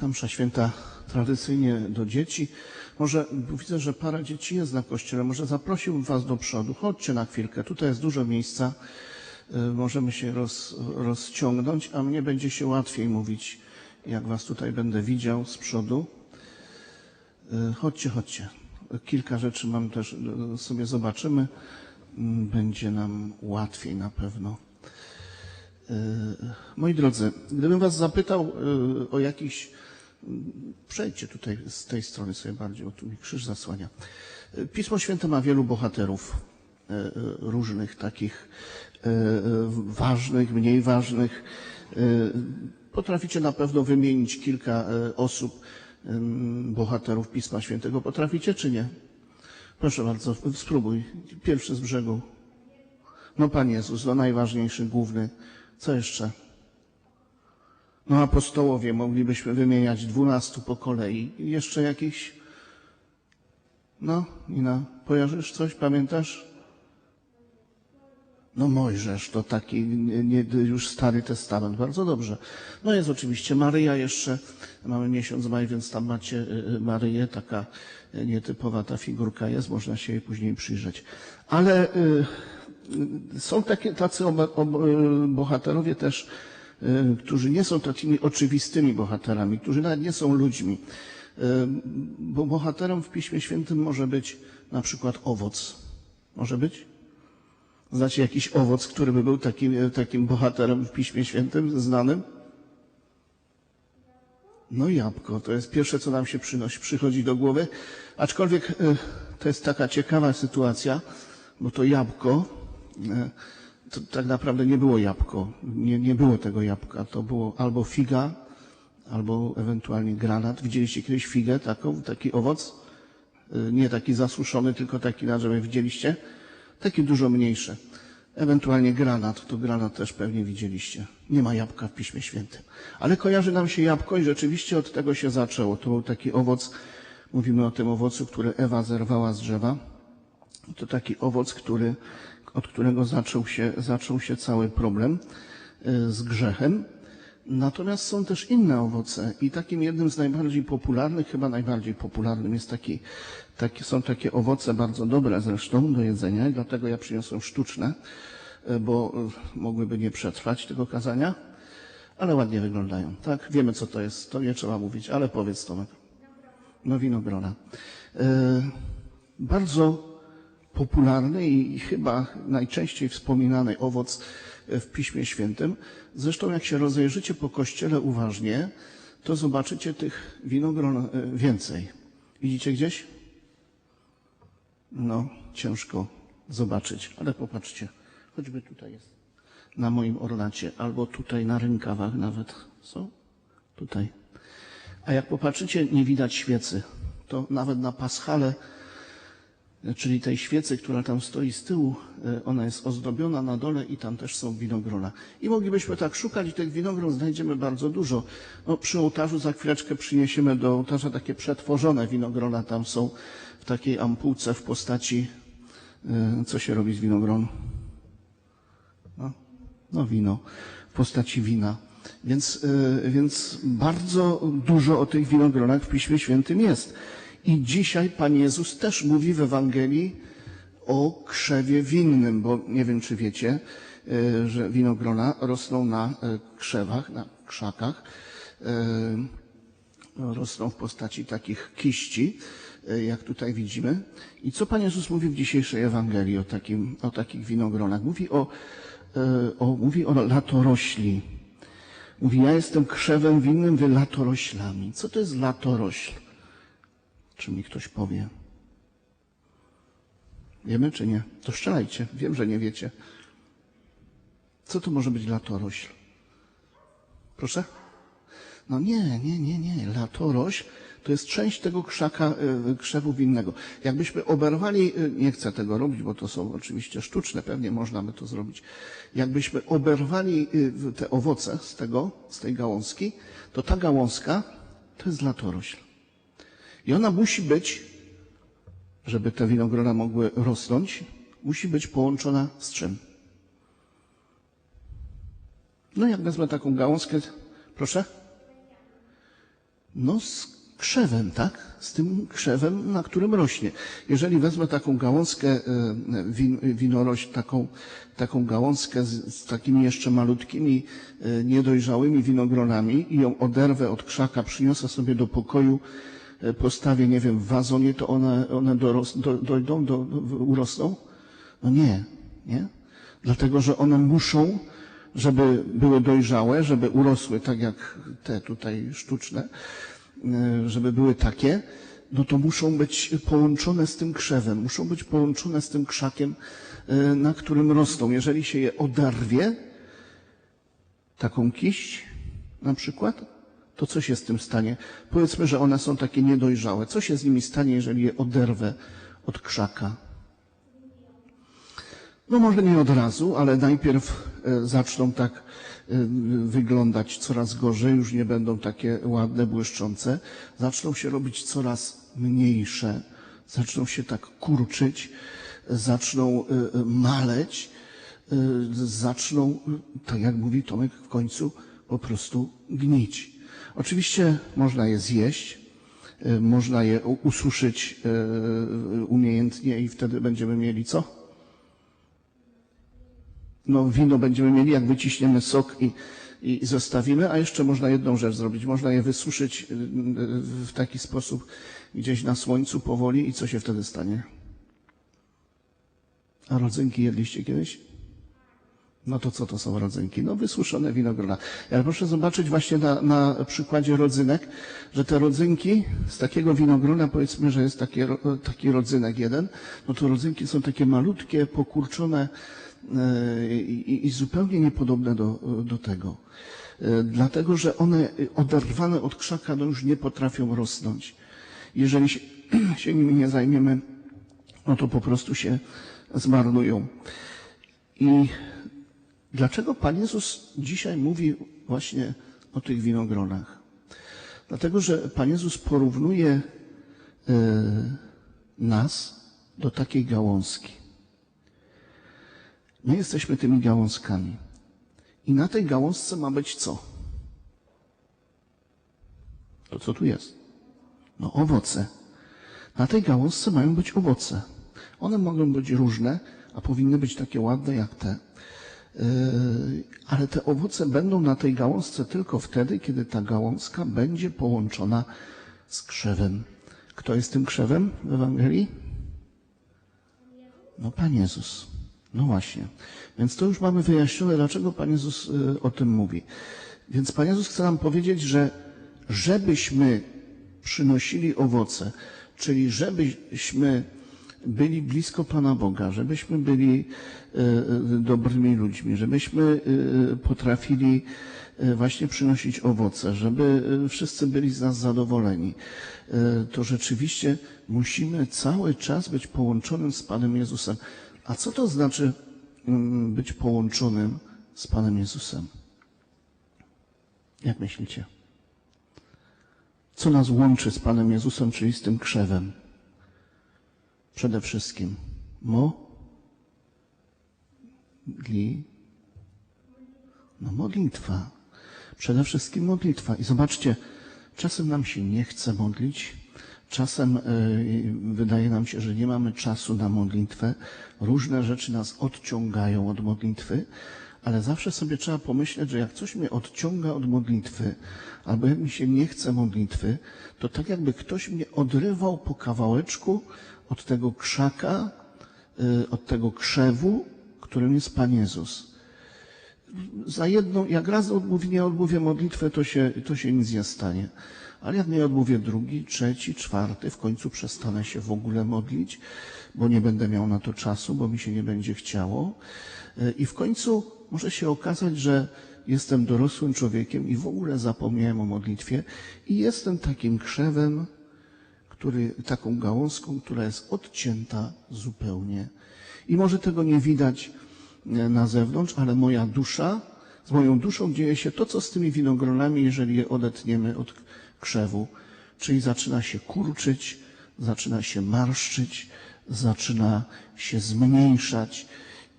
Ta msza święta tradycyjnie do dzieci. Może, widzę, że para dzieci jest na kościele, może zaprosiłbym was do przodu. Chodźcie na chwilkę, tutaj jest dużo miejsca. Y, Możemy się roz, rozciągnąć, a mnie będzie się łatwiej mówić, jak was tutaj będę widział z przodu. Y, Chodźcie, chodźcie. Kilka rzeczy mam też, y, sobie zobaczymy. Mm, Będzie nam łatwiej na pewno. Moi drodzy, gdybym was zapytał o jakiś, przejdźcie tutaj z tej strony sobie bardziej, bo tu mi krzyż zasłania. Pismo Święte ma wielu bohaterów, y, y, różnych takich y, ważnych, mniej ważnych. Potraficie na pewno wymienić kilka osób, bohaterów Pisma Świętego. Potraficie czy nie? Proszę bardzo, spróbuj. Pierwszy z brzegu. No Pan Jezus, no najważniejszy, główny. Co jeszcze? No apostołowie, moglibyśmy wymieniać dwunastu po kolei. I Jeszcze jakiś? No, Ina, kojarzysz coś, pamiętasz? No Mojżesz, to taki nie, nie, już Stary Testament, bardzo dobrze. No jest oczywiście Maryja jeszcze, mamy miesiąc maj, więc tam macie y, y, Maryję, taka y, nietypowa ta figurka jest, można się jej później przyjrzeć. Ale y, są takie, tacy bohaterowie też, którzy nie są takimi oczywistymi bohaterami, którzy nawet nie są ludźmi. Y, Bo bohaterem w Piśmie Świętym może być na przykład owoc. Może być? Znacie jakiś owoc, który by był takim, takim bohaterem w Piśmie Świętym znanym? No jabłko, to jest pierwsze, co nam się przynosi, przychodzi do głowy. Aczkolwiek to jest taka ciekawa sytuacja, bo to jabłko, to tak naprawdę nie było jabłko, nie, nie było tego jabłka, to było albo figa, albo ewentualnie granat. Widzieliście kiedyś figę, taką, taki owoc? E, Nie taki zasuszony, tylko taki na drzewie. Widzieliście? Taki dużo mniejszy. Ewentualnie granat, to granat też pewnie widzieliście. Nie ma jabłka w Piśmie Świętym. Ale kojarzy nam się jabłko i rzeczywiście od tego się zaczęło. To był taki owoc, mówimy o tym owocu, który Ewa zerwała z drzewa. To taki owoc, który, od którego zaczął się, zaczął się cały problem y, z grzechem. Natomiast są też inne owoce i takim jednym z najbardziej popularnych, chyba najbardziej popularnym jest taki, taki są takie owoce bardzo dobre zresztą do jedzenia i dlatego ja przyniosłem sztuczne, e, bo e, mogłyby nie przetrwać tego kazania, ale ładnie wyglądają. Tak, wiemy co to jest, to nie trzeba mówić, ale powiedz Tomek. No winogrona. E, bardzo popularny i chyba najczęściej wspominany owoc w Piśmie Świętym. Zresztą jak się rozejrzycie po kościele uważnie, to zobaczycie tych winogron e, więcej. Widzicie gdzieś? No, ciężko zobaczyć, ale popatrzcie. Choćby tutaj jest. Na moim ornacie, albo tutaj na rękawach nawet są. Tutaj. A jak popatrzycie, nie widać świecy. To nawet na paschale czyli tej świecy, która tam stoi z tyłu, e, ona jest ozdobiona na dole i tam też są winogrona. I moglibyśmy tak szukać i tych winogron znajdziemy bardzo dużo. No, przy ołtarzu za chwileczkę przyniesiemy do ołtarza takie przetworzone winogrona, tam są w takiej ampułce w postaci, e, co się robi z winogron? No, no wino, w postaci wina. Więc, e, więc bardzo dużo o tych winogronach w Piśmie Świętym jest. I dzisiaj Pan Jezus też mówi w Ewangelii o krzewie winnym, bo nie wiem, czy wiecie, e, że winogrona rosną na e, krzewach, na krzakach. E, Rosną w postaci takich kiści, jak tutaj widzimy. I co Pan Jezus mówi w dzisiejszej Ewangelii o, takim, o takich winogronach? Mówi o, o, mówi o latorośli. Mówi, ja jestem krzewem winnym, wy latoroślami. Co to jest latorośl? Czy mi ktoś powie? Wiemy czy nie? To strzelajcie. Wiem, że nie wiecie. Co to może być latorośl? Proszę? No nie, nie, nie, nie. Latorośl to jest część tego krzaka, y, krzewu winnego. Jakbyśmy oberwali, y, nie chcę tego robić, bo to są oczywiście sztuczne, pewnie można by to zrobić. Jakbyśmy oberwali y, te owoce z tego, z tej gałązki, to ta gałązka to jest latorośl. I ona musi być, żeby te winogrona mogły rosnąć, musi być połączona z czym? No jak wezmę taką gałązkę, proszę? No z krzewem, tak? Z tym krzewem, na którym rośnie. Jeżeli wezmę taką gałązkę e, win, winoroś, taką, taką gałązkę z, z takimi jeszcze malutkimi, e, niedojrzałymi winogronami i ją oderwę od krzaka, przyniosę sobie do pokoju, postawię, nie wiem, w wazonie, to one, one doros, do, dojdą, do, urosną? No nie, nie? Dlatego, że one muszą, żeby były dojrzałe, żeby urosły tak jak te tutaj sztuczne, e, żeby były takie, no to muszą być połączone z tym krzewem, muszą być połączone z tym krzakiem, e, na którym rosną. Jeżeli się je oderwie, taką kiść na przykład, to co się z tym stanie? Powiedzmy, że one są takie niedojrzałe. Co się z nimi stanie, jeżeli je oderwę od krzaka? No może nie od razu, ale najpierw e, zaczną tak e, wyglądać coraz gorzej, już nie będą takie ładne, błyszczące. Zaczną się robić coraz mniejsze, zaczną się tak kurczyć, zaczną e, maleć, zaczną, tak jak mówi Tomek, w końcu po prostu gnić. Oczywiście można je zjeść, można je ususzyć umiejętnie i wtedy będziemy mieli co? no, wino będziemy mieli, jak wyciśniemy sok i, i zostawimy, a jeszcze można jedną rzecz zrobić. Można je wysuszyć y, y, w taki sposób gdzieś na słońcu powoli i co się wtedy stanie? A rodzynki jedliście kiedyś? No to co to są rodzynki? No wysuszone winogrona. Ale proszę zobaczyć właśnie na, na przykładzie rodzynek, że te rodzynki z takiego winogrona, powiedzmy, że jest takie, taki rodzynek jeden, no to rodzynki są takie malutkie, pokurczone, i, i zupełnie niepodobne do, do tego. E, dlatego, że one oderwane od krzaka no już nie potrafią rosnąć. Jeżeli się, się nimi nie zajmiemy, no to po prostu się zmarnują. I dlaczego Pan Jezus dzisiaj mówi właśnie o tych winogronach? Dlatego, że Pan Jezus porównuje e, nas do takiej gałązki. My jesteśmy tymi gałązkami. I na tej gałązce ma być co? To co tu jest? No owoce. Na tej gałązce mają być owoce. One mogą być różne, a powinny być takie ładne jak te. Yy, ale te owoce będą na tej gałązce tylko wtedy, kiedy ta gałązka będzie połączona z krzewem. Kto jest tym krzewem w Ewangelii? No Pan Jezus. No właśnie. Więc to już mamy wyjaśnione, dlaczego Pan Jezus y, o tym mówi. Więc Pan Jezus chce nam powiedzieć, że żebyśmy przynosili owoce, czyli żebyśmy byli blisko Pana Boga, żebyśmy byli y, y, dobrymi ludźmi, żebyśmy potrafili właśnie przynosić owoce, żeby wszyscy byli z nas zadowoleni, to rzeczywiście musimy cały czas być połączonym z Panem Jezusem. A co to znaczy mm, być połączonym z Panem Jezusem? Jak myślicie? Co nas łączy z Panem Jezusem, czyli z tym krzewem? Przede wszystkim mo, li, no modlitwa. Przede wszystkim modlitwa. I zobaczcie, czasem nam się nie chce modlić, Czasem e, wydaje nam się, że nie mamy czasu na modlitwę. Różne rzeczy nas odciągają od modlitwy, ale zawsze sobie trzeba pomyśleć, że jak coś mnie odciąga od modlitwy, albo jak mi się nie chce modlitwy, to tak jakby ktoś mnie odrywał po kawałeczku od tego krzaka, e, od tego krzewu, którym jest Pan Jezus. Za jedną, jak raz odmówię, nie odmówię modlitwę, to się, to się nic nie stanie. Ale jak nie odmówię drugi, trzeci, czwarty, w końcu przestanę się w ogóle modlić, bo nie będę miał na to czasu, bo mi się nie będzie chciało. E, I w końcu może się okazać, że jestem dorosłym człowiekiem i w ogóle zapomniałem o modlitwie i jestem takim krzewem, który, taką gałązką, która jest odcięta zupełnie. I może tego nie widać e, na zewnątrz, ale moja dusza, z moją duszą dzieje się to, co z tymi winogronami, jeżeli je odetniemy od krzewu, czyli zaczyna się kurczyć, zaczyna się marszczyć, zaczyna się zmniejszać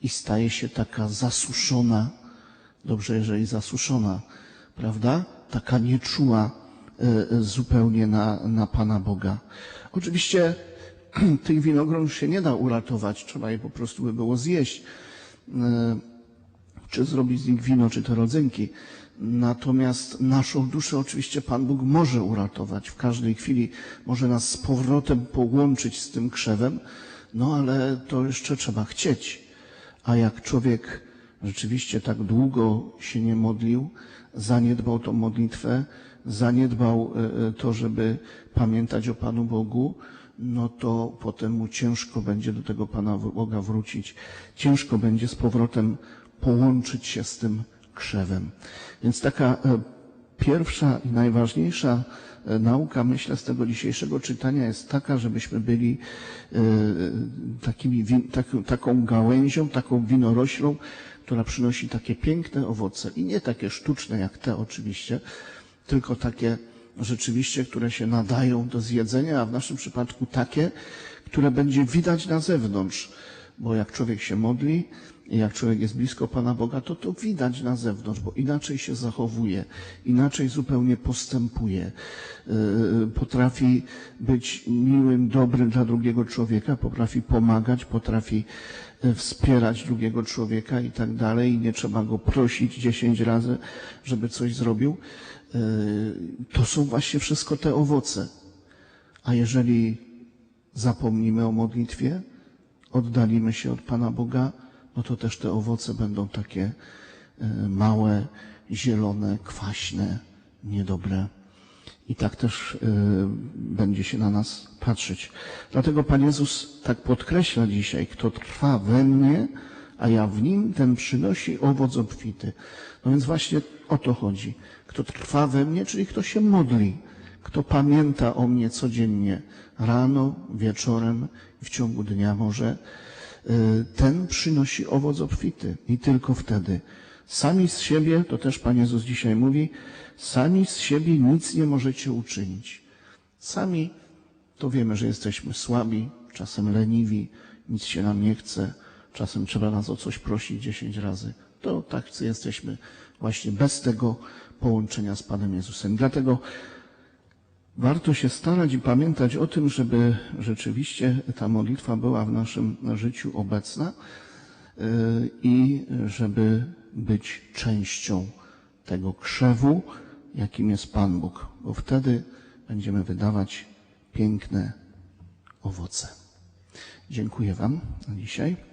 i staje się taka zasuszona. Dobrze, jeżeli zasuszona, prawda? Taka nieczuła, zupełnie na, na Pana Boga. Oczywiście tych winogron się nie da uratować, trzeba je po prostu by było zjeść, e, czy zrobić z nich wino, czy te rodzynki. Natomiast naszą duszę oczywiście Pan Bóg może uratować. W każdej chwili może nas z powrotem połączyć z tym krzewem, no ale to jeszcze trzeba chcieć. A jak człowiek rzeczywiście tak długo się nie modlił, zaniedbał tą modlitwę, zaniedbał e, e, to, żeby pamiętać o Panu Bogu, no to potem mu ciężko będzie do tego Pana Boga wrócić. Ciężko będzie z powrotem połączyć się z tym krzewem. Więc taka e, pierwsza i najważniejsza nauka, myślę, z tego dzisiejszego czytania jest taka, żebyśmy byli takimi, tak, taką gałęzią, taką winoroślą, która przynosi takie piękne owoce i nie takie sztuczne jak te oczywiście, tylko takie rzeczywiście, które się nadają do zjedzenia, a w naszym przypadku takie, które będzie widać na zewnątrz. Bo jak człowiek się modli, jak człowiek jest blisko Pana Boga, to to widać na zewnątrz, bo inaczej się zachowuje, inaczej zupełnie postępuje. Yy, Potrafi być miłym, dobrym dla drugiego człowieka, potrafi pomagać, potrafi yy, wspierać drugiego człowieka i tak dalej. Nie trzeba go prosić dziesięć razy, żeby coś zrobił. Yy, To są właśnie wszystko te owoce. A jeżeli zapomnimy o modlitwie, oddalimy się od Pana Boga, no to też te owoce będą takie e, małe, zielone, kwaśne, niedobre. I tak też e, będzie się na nas patrzeć. Dlatego Pan Jezus tak podkreśla dzisiaj, kto trwa we mnie, a ja w nim, ten przynosi owoc obfity. No więc właśnie o to chodzi. Kto trwa we mnie, czyli kto się modli, kto pamięta o mnie codziennie, rano, wieczorem i w ciągu dnia może, y, ten przynosi owoc obfity i tylko wtedy. Sami z siebie, to też Pan Jezus dzisiaj mówi, sami z siebie nic nie możecie uczynić. Sami to wiemy, że jesteśmy słabi, czasem leniwi, nic się nam nie chce, czasem trzeba nas o coś prosić dziesięć razy. To tak jesteśmy właśnie bez tego połączenia z Panem Jezusem. Dlatego Warto się starać i pamiętać o tym, żeby rzeczywiście ta modlitwa była w naszym życiu obecna yy, i żeby być częścią tego krzewu, jakim jest Pan Bóg, bo wtedy będziemy wydawać piękne owoce. Dziękuję Wam dzisiaj.